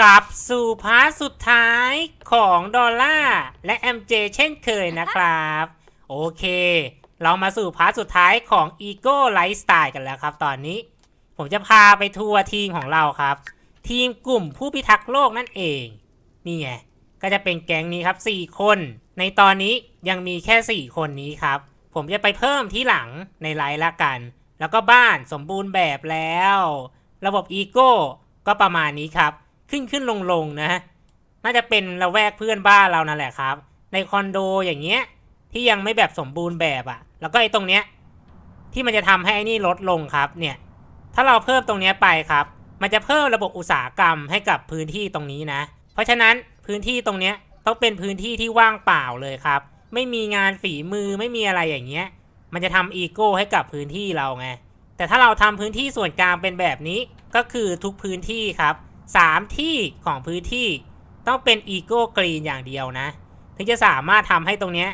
กลับสู่พาร์ทสุดท้ายของดอลล่าและ MJ เช่นเคยนะครับ โอเค เรามาสู่พาร์ทสุดท้ายของ Ego Lifestyle กันแล้วครับตอนนี้ ผมจะพาไปทัวร์ทีมของเราครับ ทีมกลุ่มผู้พิทักษ์โลกนั่นเอง นี่ไง ก็จะเป็นแก๊งนี้ครับ 4 คน ในตอนนี้ยังมีแค่ 4 คนนี้ครับ ผมจะไปเพิ่มที่หลังในไลน์ละกัน แล้วก็บ้านสมบูรณ์แบบแล้ว ระบบอีโก้ก็ประมาณนี้ครับ ขึ้นขึ้นลงลงนะ น่าจะเป็นละแวกเพื่อนบ้านเรานั่นแหละครับ ในคอนโดอย่างเงี้ยที่ยังไม่แบบสมบูรณ์แบบอะ่ะ แล้วก็ไอ้ตรงเนี้ยที่มันจะทำให้ไอ้นี่ลดลงครับ เนี่ย ถ้าเราเพิ่มตรงเนี้ยไปครับ มันจะเพิ่มระบบอุตสาหกรรมให้กับพื้นที่ตรงนี้นะ เพราะฉะนั้นพื้นที่ตรงเนี้ยต้องเป็นพื้นที่ที่ว่างเปล่าเลยครับ ไม่มีงานฝีมือไม่มีอะไรอย่างเงี้ย มันจะทำอีโก้ให้กับพื้นที่เราไง แต่ถ้าเราทำพื้นที่ส่วนกลางเป็นแบบนี้ ก็คือทุกพื้นที่ครับ สามที่ของพื้นที่ต้องเป็นอีโก้กรีนอย่างเดียวนะ ถึงจะสามารถทำให้ตรงนี้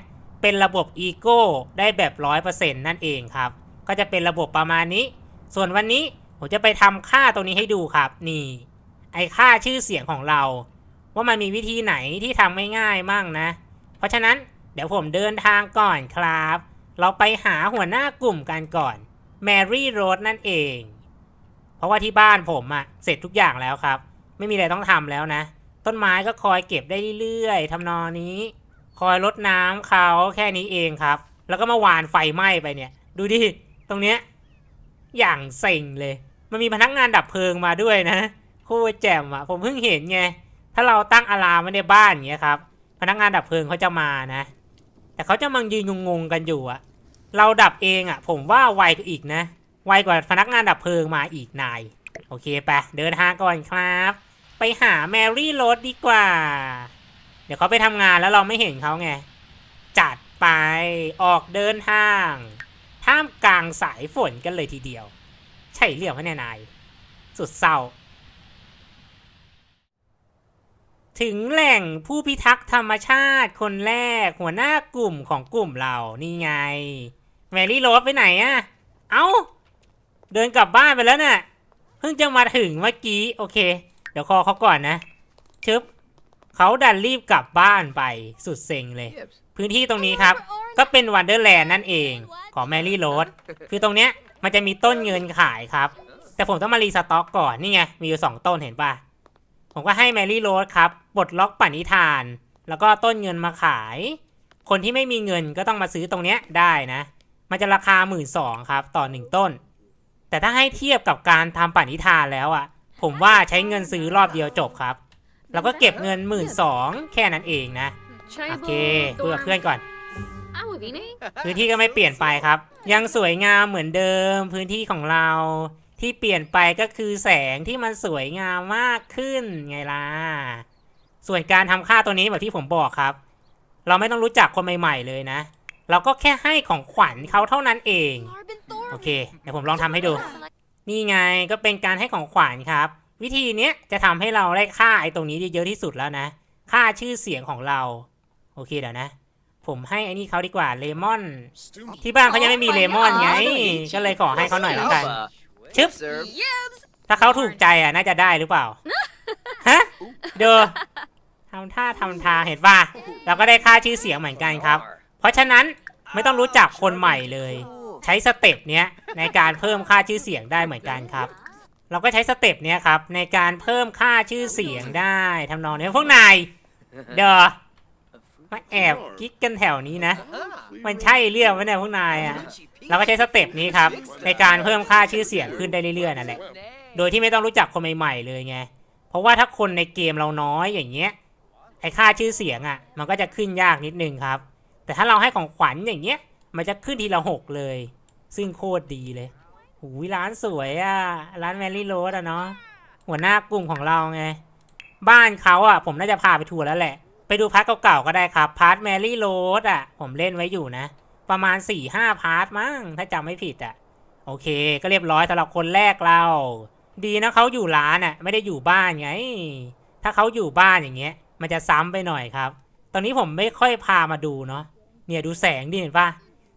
เป็นระบบอีโก้ได้แบบร้อยเปอร์เซ็นต์นั่นเองครับ ก็จะเป็นระบบประมาณนี้ ส่วนวันนี้ผมจะไปทำค่าตรงนี้ให้ดูครับ นี่ ไอค่าชื่อเสียงของเรา ว่ามันมีวิธีไหนที่ทำไม่ง่ายมั่งนะ เพราะฉะนั้นเดี๋ยวผมเดินทางก่อนครับ เราไปหาหัวหน้ากลุ่มกันก่อนแมรี่โรดนั่นเอง ราะว่าที่บ้านผมอะเสร็จทุกอย่างแล้วครับ ไม่มีอะไรต้องทำแล้วนะ ต้นไม้ก็คอยเก็บได้เรื่อยๆทำนองนี้ คอยรดน้ำเขาแค่นี้เองครับ แล้วก็มาหวานไฟไหม้ไปเนี่ย ดูดิตรงเนี้ยอย่างเซ็งเลย มันมีพนักงานดับเพลิงมาด้วยนะโคตรแจ่มอะผมเพิ่งเห็นไงถ้าเราตั้งอะลามไว้ในบ้านอย่างเงี้ยครับ พนักงานดับเพลิงเขาจะมานะ แต่เขาจะมังยืนงงๆกันอยู่อะเราดับเองอะผมว่าไวกว่าอีกนะ ไวกว่าพนักงานดับเพลิงมาอีกนาย โอเคไปเดินทางก่อนครับ ไปหาแมรี่โรดดีกว่า เดี๋ยวเขาไปทำงานแล้วเราไม่เห็นเขาไง จัดไปออกเดินทาง ท่ามกลางสายฝนกันเลยทีเดียว ใช่เรื่องพะเนี่ยนาย สุดเศร้า ถึงแหล่งผู้พิทักษ์ธรรมชาติคนแรกหัวหน้ากลุ่มของกลุ่มเรานี่ไง แมรี่โรสไปไหนอะเอ้า เดินกลับบ้านไปแล้วน่ะ เพิ่งจะมาถึงเมื่อกี้ โอเค เดี๋ยวคอเขาก่อนนะชึบเขาดันรีบกลับบ้านไปสุดเซ็งเลย พื้นที่ตรงนี้ครับ ก็เป็นวันเดอร์แลนด์นั่นเองของแมรี่โรสคือตรงเนี้ยมันจะมีต้นเงินขายครับ แต่ผมต้องมารีสต็อกก่อนนี่ไงมีอยู่สองต้นเห็นป่ะผมก็ให้แมรี่โรสครับปลดล็อกปณิธาน แล้วก็ต้นเงินมาขาย คนที่ไม่มีเงินก็ต้องมาซื้อตรงเนี้ยได้นะ มันจะราคาหมื่นสองครับ ต่อหนึ่งต้น แต่ถ้าให้เทียบกับการทำปณิธานแล้วอะ่ะ ผมว่าใช้เงินซื้อรอบเดียวจบครับ แล้วก็เก็บเงินหมื่นสองแค่นั้นเองนะ โอเคคุยกับเพื่อนก่อนพื้นที่ก็ไม่เปลี่ยนไปครับ ยังสวยงามเหมือนเดิม พื้นที่ของเราที่เปลี่ยนไปก็คือแสงที่มันสวยงามมากขึ้นไงล่ะ ส่วนการทำค่าตัวนี้แบบที่ผมบอกครับ เราไม่ต้องรู้จักคนใหม่ๆเลยนะ เราก็แค่ให้ของขวัญเขาเท่านั้นเอง โอเค เดี๋ยวผมลองทำให้ดู นี่ไงก็เป็นการให้ของขวัญครับ วิธีเนี้ยจะทำให้เราได้ค่าไอ้ตรงนี้ได้เยอะที่สุดแล้วนะ ค่าชื่อเสียงของเรา โอเคเดี๋ยวนะ ผมให้อ้นี่เขาดีกว่าเลมอน ที่บ้านเขายังไม่มีเลมอนไง ก็เลยขอให้เขาหน่อยแล้วกัน ชึบ ถ้าเขาถูกใจอะน่าจะได้หรือเปล่า ฮะ เดูทำท่าทำทางเห็นป่ะเราก็ได้ค่าชื่อเสียงเหมือนกันครับ เพราะฉะนั้นไม่ต้องรู้จักคนใหม่เลย ใช้สเต็ปเนี้ยในการเพิ่มค่าชื่อเสียงได้เหมือนกันครับ เราก็ใช้สเต็ปเนี้ยครับในการเพิ่มค่าชื่อเสียงได้ทำนองนี้พวกนายเด้อมาแอบกิ๊กกันแถวนี้นะ มันใช่เรื่องไหมเนี่ยพวกนายอะเราก็ใช้สเต็ปนี้ครับในการเพิ่มค่าชื่อเสียงขึ้นได้เรื่อยๆนั่นแหละโดยที่ไม่ต้องรู้จักคนใหม่ๆเลยไงเพราะว่าถ้าคนในเกมเราน้อยอย่างเงี้ยไอค่าชื่อเสียงอะ มันก็จะขึ้นยากนิดนึงครับ แต่ถ้าเราให้ของขวัญอย่างเงี้ย มันจะขึ้นทีละหกเลย ซึ่งโคตรดีเลยหูยร้านสวยอะ ร้านแมรี่โรสอะเนาะ หัวหน้ากลุ่มของเราไง บ้านเขาอะ ผมน่าจะพาไปทัวร์แล้วแหละ ไปดูพาร์ทเก่าๆก็ได้ครับ พาร์ทแมรี่โรสอะ ผมเล่นไว้อยู่นะ ประมาณ4ี่ห้าพาร์ทมั้ง ถ้าจำไม่ผิดอะ โอเค ก็เรียบร้อยสำหรับคนแรกเรา ดีนะเขาอยู่ร้านอะ ไม่ได้อยู่บ้านไง ถ้าเขาอยู่บ้านอย่างเงี้ย มันจะซ้ำไปหน่อยครับ ตอนนี้ผมไม่ค่อยพามาดูเนาะ เนี่ยดูแสงดิเห็นปะ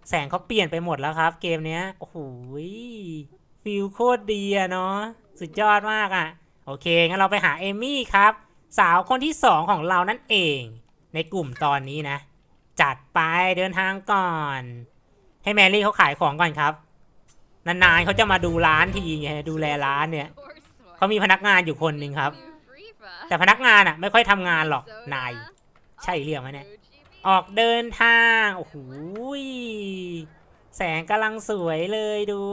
แสงเขาเปลี่ยนไปหมดแล้วครับ เกมเนี้ยโอ้โหฟิลโคตรดีอะเนาะสุดยอดมากอะโอเคงั้นเราไปหาเอมี่ครับ สาวคนที่สองของเรานั่นเอง ในกลุ่มตอนนี้นะ จัดไปเดินทางก่อน ให้แมรี่เขาขายของก่อนครับ นานๆเขาจะมาดูร้านทีไงดูแลร้านเนี่ยเขามีพนักงานอยู่คนหนึ่งครับ แต่พนักงานอะไม่ค่อยทำงานหรอกนาย ใช่เรื่องไหมเนี่ย ออกเดินทาง โอ้โหยแสงกำลังสวยเลยดู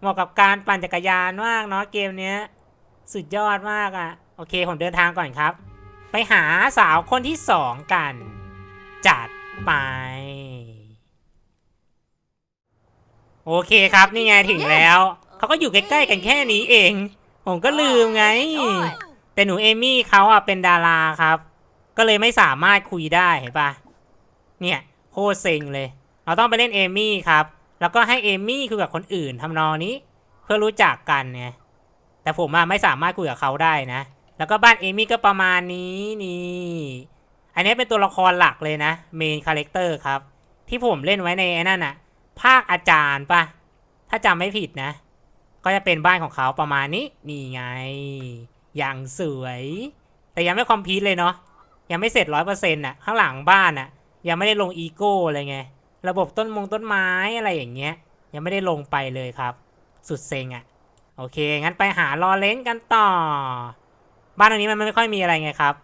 เหมาะกับการปั่นจักรยานมากเนาะเกมเนี้ย สุดยอดมากอะ่ะ โอเค ผมเดินทางก่อนครับ ไปหาสาวคนที่สองกัน จัดไป โอเคครับนี่ไงถึงแล้ว เขาก็อยู่ใกล้ๆกันแค่นี้เอง ผมก็ลืมไง แต่หนูเอมี่เขาอะเป็นดาราครับ ก็เลยไม่สามารถคุยได้เห็นปะเนี่ยโคตรเซ็งเลย เราต้องไปเล่นเอมี่ครับ แล้วก็ให้เอมี่คุยกับคนอื่นทำนองนี้ เพื่อรู้จักกันไงแต่ผมอะไม่สามารถคุยกับเขาได้นะ แล้วก็บ้านเอมี่ก็ประมาณนี้นี่อันนี้เป็นตัวละครหลักเลยนะเมนคาแรคเตอร์ครับ ที่ผมเล่นไว้ในไอ้นั่นอะภาคอาจารย์ปะถ้าจำไม่ผิดนะ ก็จะเป็นบ้านของเขาประมาณนี้นี่ไง อย่างสวย แต่ยังไม่คอมพีทเลยเนาะ ยังไม่เสร็จร้อยเปอร์เซ็นต์อะข้างหลังบ้านอะ ยังไม่ได้ลงอีโก้อะไรไง ระบบต้นมงต้นไม้อะไรอย่างเงี้ย ยังไม่ได้ลงไปเลยครับ สุดเซ็งอะ โอเค งั้นไปหารอเลนส์กันต่อ บ้านตรงนี้มันไม่ค่อยมีอะไรไงครับ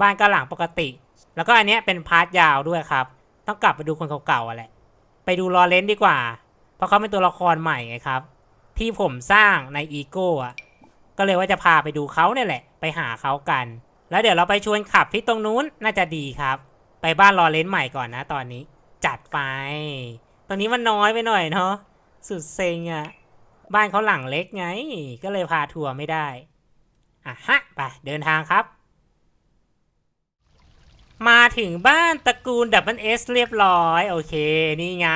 บ้านก็หลังปกติ แล้วก็อันเนี้ยเป็นพาร์ทยาวด้วยครับ ต้องกลับไปดูคนเก่าๆอะแหละไปดูรอเลนส์ดีกว่า เพราะเขาเป็นตัวละครใหม่ไงครับ ที่ผมสร้างในอีโก้อะก็เลยว่าจะพาไปดูเขาเนี่ยแหละ ไปหาเขากัน แล้วเดี๋ยวเราไปชวนขับที่ตรงนู้นน่าจะดีครับ ไปบ้านรอเลนส์ใหม่ก่อนนะตอนนี้ จัดไป ตรงนี้มันน้อยไปหน่อยเนาะสุดเซ็งอะ่ะบ้านเขาหลังเล็กไง ก็เลยพาทัวร์ไม่ได้อะฮะไปเดินทางครับ มาถึงบ้านตระกูล w S เรียบร้อย โอเค นี่ไง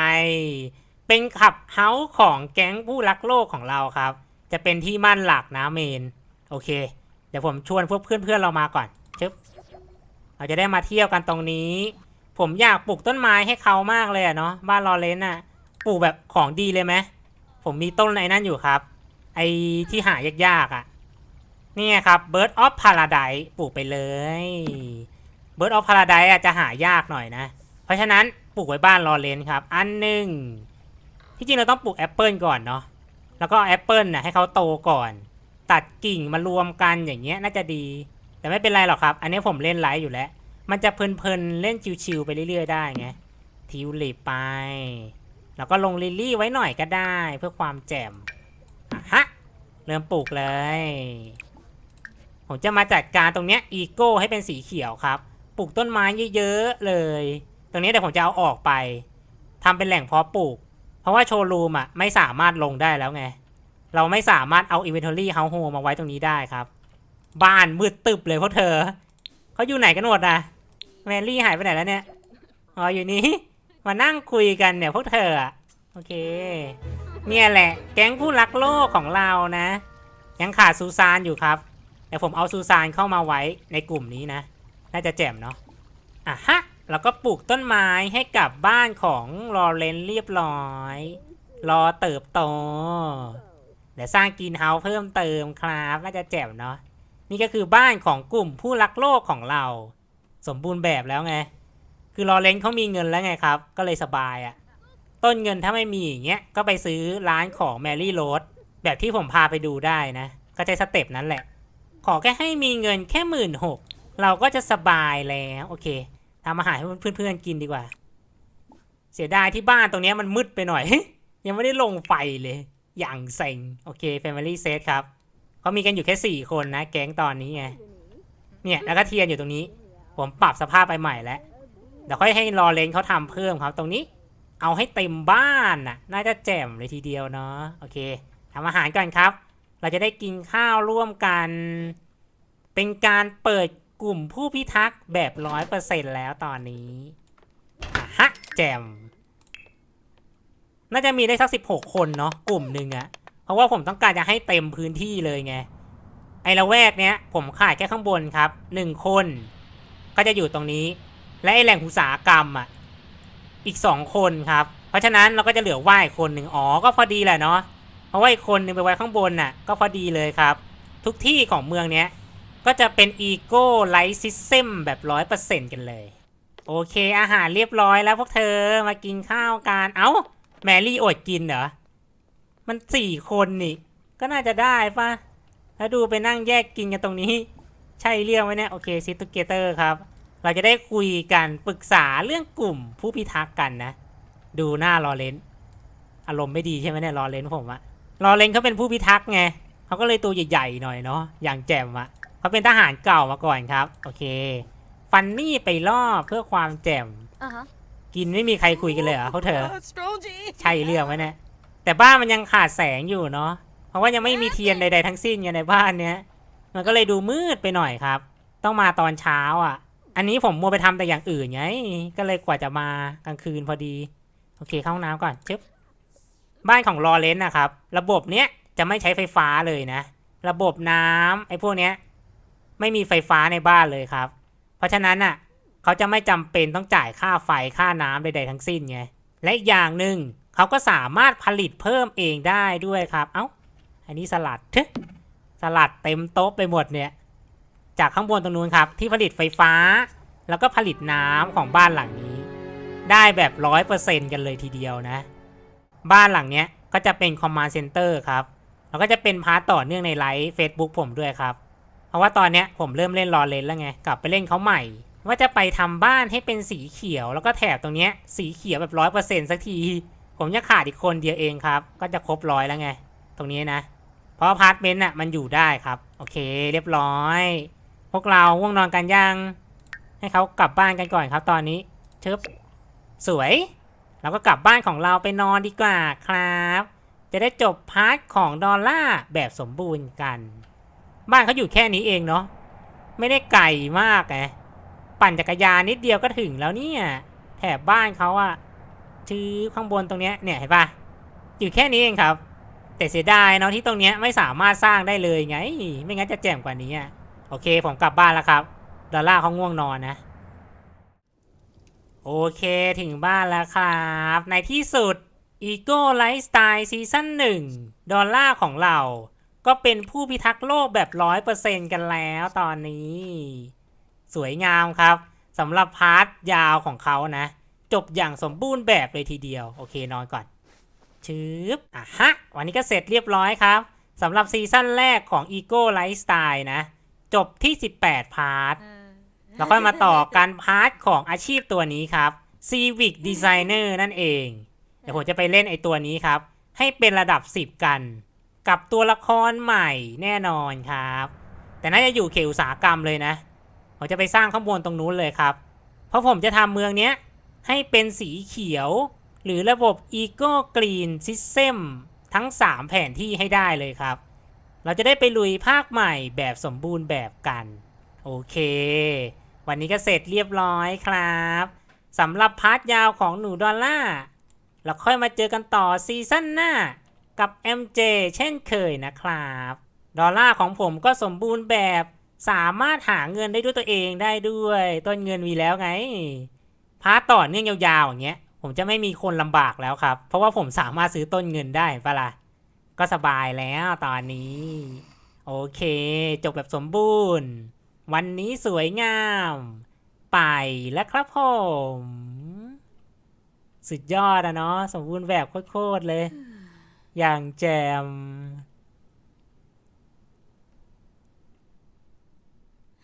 เป็นขับเฮาส์ของแก๊งผู้รักโลกของเราครับ จะเป็นที่มั่นหลักนะเมน โอเค เดี๋ยวผมชวนพวกเพื่อนๆเรามาก่อนชึบเราจะได้มาเที่ยวกันตรงนี้ ผมอยากปลูกต้นไม้ให้เขามากเลยอะเนาะบ้านลอเรนน่ะปลูกแบบของดีเลยไหมผมมีต้นไอ้นั่นอยู่ครับ ไอ้ที่หายากๆอะ่ะนี่ครับ Bird of Paradise ปลูกไปเลย Bird of Paradise อะจะหายากหน่อยนะ เพราะฉะนั้นปลูกไว้บ้านลอเรนครับ อันหนึ่งที่จริงเราต้องปลูกแอปเปิลก่อนเนาะแล้วก็แอปเปิลน่ะให้เขาโตก่อน ตัดกิ่งมารวมกันอย่างเงี้ยน่าจะดี แต่ไม่เป็นไรหรอกครับ อันนี้ผมเล่นไลฟ์อยู่แล้ว มันจะเพลินๆเล่นชิวๆไปเรื่อยๆได้ไงทิวลิปไป แล้วก็ลงลิลลี่ไว้หน่อยก็ได้เพื่อความแจ่มฮะเริ่มปลูกเลย ผมจะมาจัดการตรงเนี้ยอีโก้ให้เป็นสีเขียวครับ ปลูกต้นไม้เยอะๆเลย ตรงนี้เดี๋ยวผมจะเอาออกไปทำเป็นแหล่งเพาะปลูก เพราะว่าโชว์รูมอะไม่สามารถลงได้แล้วไง เราไม่สามารถเอา inventory house home มาไว้ตรงนี้ได้ครับ บ้านมืดตึบเลยพวกเธอ เขาอยู่ไหนกันหมดอะแมรี่หายไปไหนแล้วเนี่ย อ๋ออยู่นี่มานั่งคุยกันเนี่ยพวกเธออะโอเค เนี่ยแหละ แก๊งผู้รักโลกของเรานะ ยังขาดซูซานอยู่ครับแต่ผมเอาซูซานเข้ามาไว้ในกลุ่มนี้นะ น่าจะแจ่มเนาะอะฮะแล้วก็ปลูกต้นไม้ให้กับบ้านของลอเรนเรียบร้อย รอเติบโต เดี๋ยวสร้างกรีนเฮาส์เพิ่มเติมครับน่าจะแจ่มเนาะนี่ก็คือบ้านของกลุ่มผู้รักโลกของเรา สมบูรณ์แบบแล้วไง คือลอเรนเขามีเงินแล้วไงครับ ก็เลยสบายอะ่ะ ต้นเงินถ้าไม่มีอย่างเงี้ยก็ไปซื้อร้านของแมรี่โรสแบบที่ผมพาไปดูได้นะ ก็ใช้สเต็ปนั้นแหละ ขอแค่ให้มีเงินแค่หมื่นหกเราก็จะสบายแล้วโอเคทำอาหารให้เพื่อนๆกินดีกว่า เสียดายที่บ้านตรงนี้มันมืดไปหน่อย ยังไม่ได้ลงไฟเลย อย่างเซ็งโอเค Family Set ครับเขามีกันอยู่แค่สี่คนนะ แก๊งตอนนี้ไง เนี่ยแล้วก็เทียนอยู่ตรงนี้ ผมปรับสภาพไปใหม่แล้วเดี๋ยวค่อยให้รอเลนเขาทำเพิ่มครับตรงนี้ เอาให้เต็มบ้านน่ะ น่าจะแจ่มเลยทีเดียวเนาะโอเคทำอาหารก่อนครับ เราจะได้กินข้าวร่วมกัน เป็นการเปิดกลุ่มผู้พิทักษ์แบบร้อยเปอร์เซ็นแล้วตอนนี้ฮะแจ่ม น่าจะมีได้สักสิบหกคนเนาะกลุ่มหนึ่งอะเพราะว่าผมต้องการจะให้เต็มพื้นที่เลยไง ไอ้ละแวกเนี้ย ผมขาดแค่ข้างบนครับหนึ่งคน ก็จะอยู่ตรงนี้ และไอ้แหล่งอุตสาหกรรมอะอีกสองคนครับ เพราะฉะนั้นเราก็จะเหลือว่ายคนหนึ่งอ๋อก็พอดีแหละเนาะเพราะว่าอีกคนหนึ่งไปไว้ข้างบนน่ะ ก็พอดีเลยครับ ทุกที่ของเมืองเนี้ยก็จะเป็น Ego Light System แบบร้อยเปอร์เซ็นต์กันเลย โอเคอาหารเรียบร้อยแล้วพวกเธอมากินข้าวกันเอ้า แมรี่อดกินเหรอ มันสี่คนนี่ ก็น่าจะได้ปะแล้วดูไปนั่งแยกกินกันตรงนี้ ใช่เรื่องไหมเนี่ยโอเคซิตูเกเตอร์ครับ เราจะได้คุยกันปรึกษาเรื่องกลุ่มผู้พิทักษ์กันนะ ดูหน้ารอเลนอารมณ์ไม่ดีใช่ไหมเนี่ยรอเลนผมอะรอเลนเขาเป็นผู้พิทักษ์ไงเขาก็เลยตัวใหญ่ๆหน่อยเนาะอย่างแจ่มอะเขาเป็นทหารเก่ามาก่อนครับ โอเค ฟันนี่ไปรอบเพื่อความแจ่ม Uh huh. กินไม่มีใครคุยกันเลยเหรอเขาเธอ Strolgy. ใช่เรื่องไหมเนี่ยแต่บ้านมันยังขาดแสงอยู่เนาะเพราะว่ายังไม่มีเทียนใดๆทั้งสิ้นอยู่ในบ้านเนี้ยมันก็เลยดูมืดไปหน่อยครับ ต้องมาตอนเช้าอะ อันนี้ผมมัวไปทำแต่อย่างอื่นไงก็เลยกว่าจะมากลางคืนพอดี โอเคเข้าห้องน้ำก่อนชึบบ้านของลอเรนซ์นะครับ ระบบเนี้ยจะไม่ใช้ไฟฟ้าเลยนะ ระบบน้ำไอ้พวกเนี้ยไม่มีไฟฟ้าในบ้านเลยครับ เพราะฉะนั้นอะ เขาจะไม่จำเป็นต้องจ่ายค่าไฟค่าน้ำใดๆทั้งสิ้นไง และอีกอย่างหนึ่งเขาก็สามารถผลิตเพิ่มเองได้ด้วยครับ เอ้า อันนี้สลัดทึสลัดเต็มโต๊ะไปหมดเนี่ย จากข้างบนตรงนู้นครับ ที่ผลิตไฟฟ้า แล้วก็ผลิตน้ำของบ้านหลังนี้ ได้แบบร้อยเปอร์เซ็นกันเลยทีเดียวนะ บ้านหลังเนี้ยก็จะเป็นคอมมานด์เซ็นเตอร์ครับ แล้วก็จะเป็นพาร์ตต่อเนื่องในไลฟ์ Facebook ผมด้วยครับ เพราะว่าตอนเนี้ยผมเริ่มเล่นรอเลนแล้วไง กลับไปเล่นเขาใหม่ ว่าจะไปทำบ้านให้เป็นสีเขียวแล้วก็แถบตรงเนี้ยสีเขียวแบบร้อยเปอร์เซ็นสักที ผมจะขาดอีกคนเดียวเองครับ ก็จะครบร้อยแล้วไง ตรงนี้นะ เพราะพาร์ตเมนต์น่ะมันอยู่ได้ครับ โอเค เรียบร้อย พวกเราง่วงนอนกันยัง ให้เขากลับบ้านกันก่อนครับ ตอนนี้เชิบสวย เราก็กลับบ้านของเราไปนอนดีกว่าครับ จะได้จบพาร์ทของดอลล่าแบบสมบูรณ์กัน บ้านเขาอยู่แค่นี้เองเนาะไม่ได้ไกลมากไง ปั่นจักรยานนิดเดียวก็ถึงแล้วเนี่ยแถบบ้านเขาอะชื่อข้างบนตรงเนี้ยเนี่ยเห็นปะอยู่แค่นี้เองครับ แต่เสียดายเนาะที่ตรงเนี้ยไม่สามารถสร้างได้เลยไง ไม่งั้นจะแจ่มกว่านี้อะโอเคผมกลับบ้านแล้วครับดอลล่าเขาง่วงนอนนะ โอเคถึงบ้านแล้วครับ ในที่สุด Ego Lifestyle ซีซั่น1ดอลล่าของเรา ก็เป็นผู้พิทักษ์โลกแบบร้อยเปอร์เซ็นกันแล้วตอนนี้ สวยงามครับสำหรับพาร์ทยาวของเขานะ จบอย่างสมบูรณ์แบบเลยทีเดียว โอเคนอนก่อนชืบอะฮะ วันนี้ก็เสร็จเรียบร้อยครับสำหรับซีซั่นแรกของ Ego Lifestyle นะ จบที่ 18 พาร์ทแล้วค่อยมาต่อการพาร์ทของอาชีพตัวนี้ครับ Civic Designer นั่นเอง เดี๋ยวผมจะไปเล่นไอตัวนี้ครับ ให้เป็นระดับ 10 กัน กับตัวละครใหม่แน่นอนครับ แต่น่าจะอยู่เขตอุตสาหกรรมเลยนะ ผมจะไปสร้างข้างบนตรงนู้นเลยครับ เพราะผมจะทำเมืองเนี้ยให้เป็นสีเขียว หรือระบบ Eco Green System ทั้ง 3 แผนที่ให้ได้เลยครับ เราจะได้ไปลุยภาคใหม่แบบสมบูรณ์แบบกัน โอเค วันนี้ก็เสร็จเรียบร้อยครับสำหรับพาร์ทยาวของหนูดอลล่าเราค่อยมาเจอกันต่อซีซั่นหน้ากับ MJ เช่นเคยนะครับ ดอลล่าของผมก็สมบูรณ์แบบ สามารถหาเงินได้ด้วยตัวเองได้ด้วย ต้นเงินมีแล้วไง พาร์ต่อเนื่องยาวๆอย่างเงี้ย ผมจะไม่มีคนลำบากแล้วครับ เพราะว่าผมสามารถซื้อต้นเงินได้ปะล่ะก็สบายแล้วตอนนี้ โอเค จบแบบสมบูรณ์ วันนี้สวยงาม ไปแล้วครับผม สุดยอดอะเนาะสมบูรณ์แบบโคตรๆเลย อย่างแจม